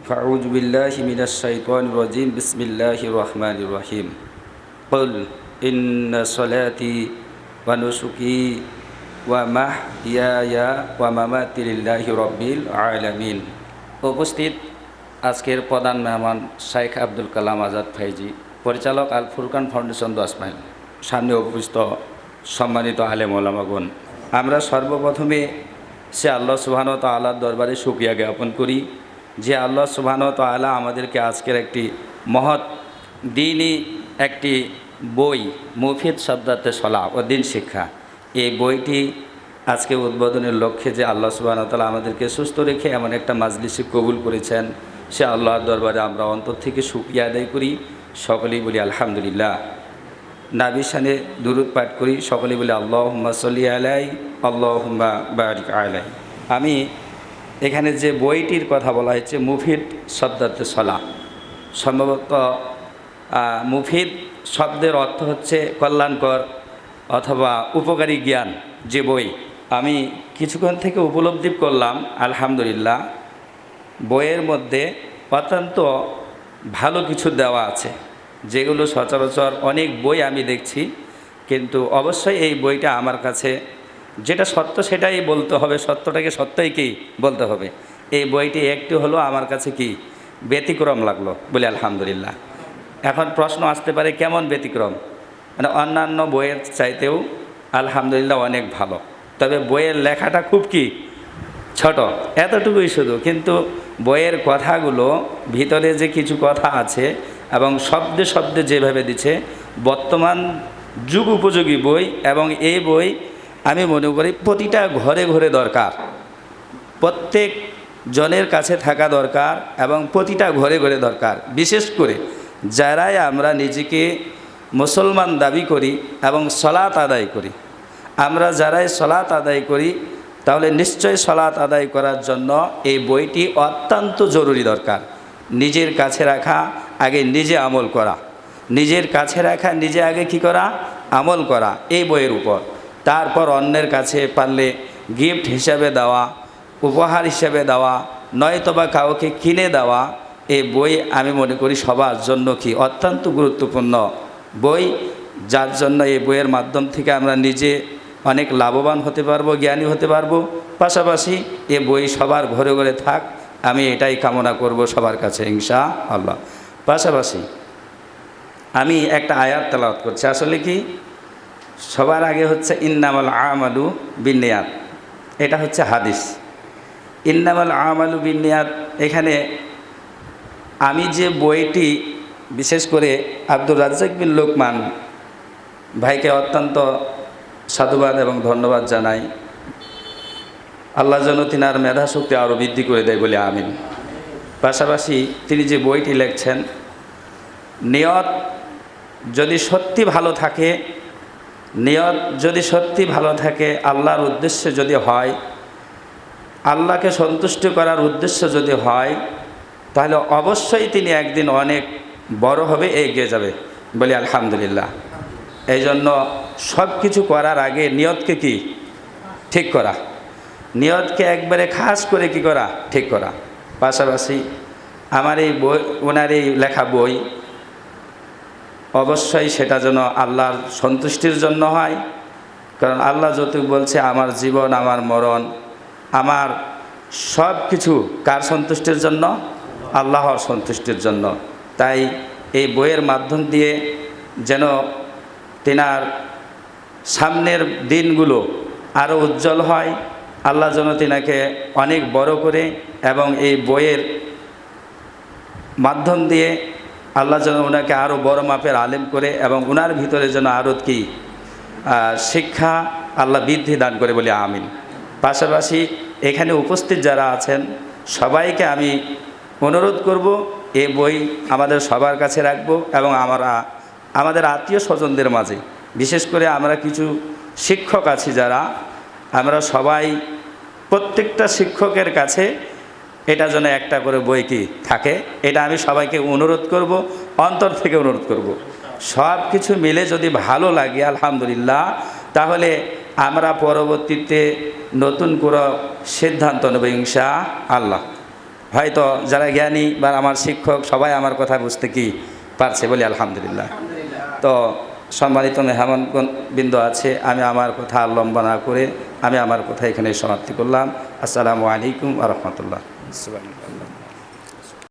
فأعوذ بالله من الشيطان الرجيم بسم الله الرحمن الرحيم قل إن صلاتي ونسكي ومحياي ومماتي لله رب العالمين উপস্থিত আজকের প্রধান মেহমান শাইখ আব্দুল কালাম আজাদ ফাইজি পরিচালক আল ফুরকান ফাউন্ডেশন দশ মাইল সামনে উপস্থিত সম্মানিত আলেম ওলামাগণ আমরা সর্বপ্রথমে সে আল্লাহ সুবাহন তাল্লার দরবারে সুক্রিয়া জ্ঞাপন করি যে আল্লাহ সুবাহন তাল্লাহ আমাদেরকে আজকের একটি মহৎ দিনই একটি বই মুফিদ শব্দার্থে সলা ও দিন শিক্ষা। এই বইটি আজকে উদ্বোধনের লক্ষ্যে যে আল্লাহ সুবাহ তালা আমাদেরকে সুস্থ রেখে এমন একটা মাজলিসে কবুল করেছেন, সে আল্লাহর দরবারে আমরা অন্তর থেকে সুক্রিয়া আদায় করি। সকলেই বলি আলহামদুলিল্লাহ। নাবি সানে দুরুদ পাঠ করি। সকলেই বলি আল্লাহ সাল্লি আলাই আল্লাহ হুম্মা বারিক আলাই আমি এখানে যে বইটির কথা বলা হয়েছে, মুফিদ শব্দার্থে সলা। সম্ভবত মুফিদ শব্দের অর্থ হচ্ছে কল্যাণকর অথবা উপকারী জ্ঞান, যে বই। আমি কিছুক্ষণ থেকে উপলব্ধি করলাম, আলহামদুলিল্লাহ। বইয়ের মধ্যে অত্যন্ত ভালো কিছু দেওয়া আছে, যেগুলো সচরাচর অনেক বই আমি দেখছি, কিন্তু অবশ্যই এই বইটা আমার কাছে যেটা সত্য সেটাই বলতে হবে, সত্যটাকে সত্যই কি বলতে হবে? এই বইটি একটি হলো আমার কাছে কি? ব্যতিক্রম লাগল বলে আলহামদুলিল্লাহ। এখন প্রশ্ন আসতে পারে, কেমন ব্যতিক্রম? মানে অন্যান্য বইয়ের চাইতেও আলহামদুলিল্লাহ অনেক ভালো। তবে বইয়ের লেখাটা খুব কি? ছোট, এতটুকুই শুধু। কিন্তু বইয়ের কথাগুলো, ভিতরে যে কিছু কথা আছে এবং শব্দে শব্দে যেভাবে দিচ্ছে, বর্তমান যুগ উপযোগী বই এবং এই বই আমি মনে করি প্রতিটা ঘরে ঘরে দরকার। প্রত্যেক জনের কাছে থাকা দরকার এবং প্রতিটা ঘরে ঘরে দরকার। বিশেষ করে যারাই আমরা নিজেকে মুসলমান দাবি করি এবং সলাৎ আদায় করি। আমরা যারাই সলাৎ আদায় করি, তাহলে নিশ্চয় সলাৎ আদায় করার জন্য এই বইটি অত্যন্ত জরুরি দরকার। নিজের কাছে রাখা, আগে নিজে আমল করা। নিজের কাছে রাখা, নিজে আগে কি করা? আমল করা, এই বইয়ের উপর। তারপর অন্যের কাছে পারলে গিফট হিসাবে দেওয়া, উপহার হিসাবে দেওয়া, নয়তোবা কাউকে কিনে দেওয়া এই বই আমি মনে করি সবার জন্য কি অত্যন্ত গুরুত্বপূর্ণ। বই যার জন্য এই বইয়ের মাধ্যম থেকে আমরা নিজে অনেক লাভবান হতে পারব, জ্ঞানী হতে পারব। পাশাপাশি এ বই সবার ঘরে ঘরে থাক, আমি এটাই কামনা করব সবার কাছে ইনশা আল্লাহ পাশাপাশি আমি একটা আয়াত তেলাওয়াত করছি। আসলে কি? সবার আগে হচ্ছে ইন্নামাল আমালু বিনিয়াত এটা হচ্ছে হাদিস। ইন্নামাল আমালু বিনিয়াত এখানে আমি যে বইটি, বিশেষ করে আব্দুর রাজ্জাক বিন লোকমান ভাইকে অত্যন্ত সাধুবাদ এবং ধন্যবাদ জানাই। আল্লাহ যেন তিনার মেধা শক্তি আরও বৃদ্ধি করে দেয় বলে আমিন। পাশাপাশি তিনি যে বইটি লিখছেন, নিয়ত যদি সত্যি ভালো থাকে নিয়ত যদি সত্যি ভালো থাকে, আল্লাহর উদ্দেশ্যে যদি হয়, আল্লাহকে সন্তুষ্ট করার উদ্দেশ্য যদি হয়, তাহলে অবশ্যই তিনি একদিন অনেক বড় হবে, এগিয়ে যাবে। বলি আলহামদুলিল্লাহ। এই জন্য সব কিছু করার আগে নিয়তকে কি? ঠিক করা। নিয়তকে একবারে খাস করে কি করা? ঠিক করা। পাশাপাশি আমার এই বই, ওনার এই লেখা বই অবশ্যই সেটা যেন আল্লাহর সন্তুষ্টির জন্য হয়। কারণ আল্লাহ যতটুকু বলছে, আমার জীবন, আমার মরণ, আমার সব কিছু কার সন্তুষ্টির জন্য? আল্লাহর সন্তুষ্টির জন্য। তাই এই বইয়ের মাধ্যম দিয়ে যেন তেনার সামনের দিনগুলো আরও উজ্জ্বল হয়, আল্লাহ যেন তিনাকে অনেক বড় করে এবং এই বইয়ের মাধ্যম দিয়ে আল্লাহ যেন ওনাকে আরও বড় মাপের আলেম করে এবং ওনার ভিতরে যেন আরও কি শিক্ষা আল্লাহ বৃদ্ধি দান করে বলি আমিন। পাশাপাশি এখানে উপস্থিত যারা আছেন, সবাইকে আমি অনুরোধ করব, এ বই আমাদের সবার কাছে রাখব এবং আমরা আমাদের আত্মীয় স্বজনদের মাঝে, বিশেষ করে আমরা কিছু শিক্ষক আছি যারা, আমরা সবাই প্রত্যেকটা শিক্ষকের কাছে এটা যেন একটা করে বই কি থাকে, এটা আমি সবাইকে অনুরোধ করব, অন্তর থেকে অনুরোধ করব। সব কিছু মিলে যদি ভালো লাগে, আলহামদুলিল্লাহ, তাহলে আমরা পরবর্তীতে নতুন কোনো সিদ্ধান্ত নেব ইনশা আল্লাহ হয়তো যারা জ্ঞানী বা আমার শিক্ষক, সবাই আমার কথা বুঝতে কি পারছে বলি আলহামদুলিল্লাহ। তো সম্মানিত মেহমান বিন্দু আছে, আমি আমার কথা লম্বা না করে আমি আমার কথা এখানে সমাপ্তি করলাম। আসসালামু আলাইকুম আ রহমতুল্লাহ। So.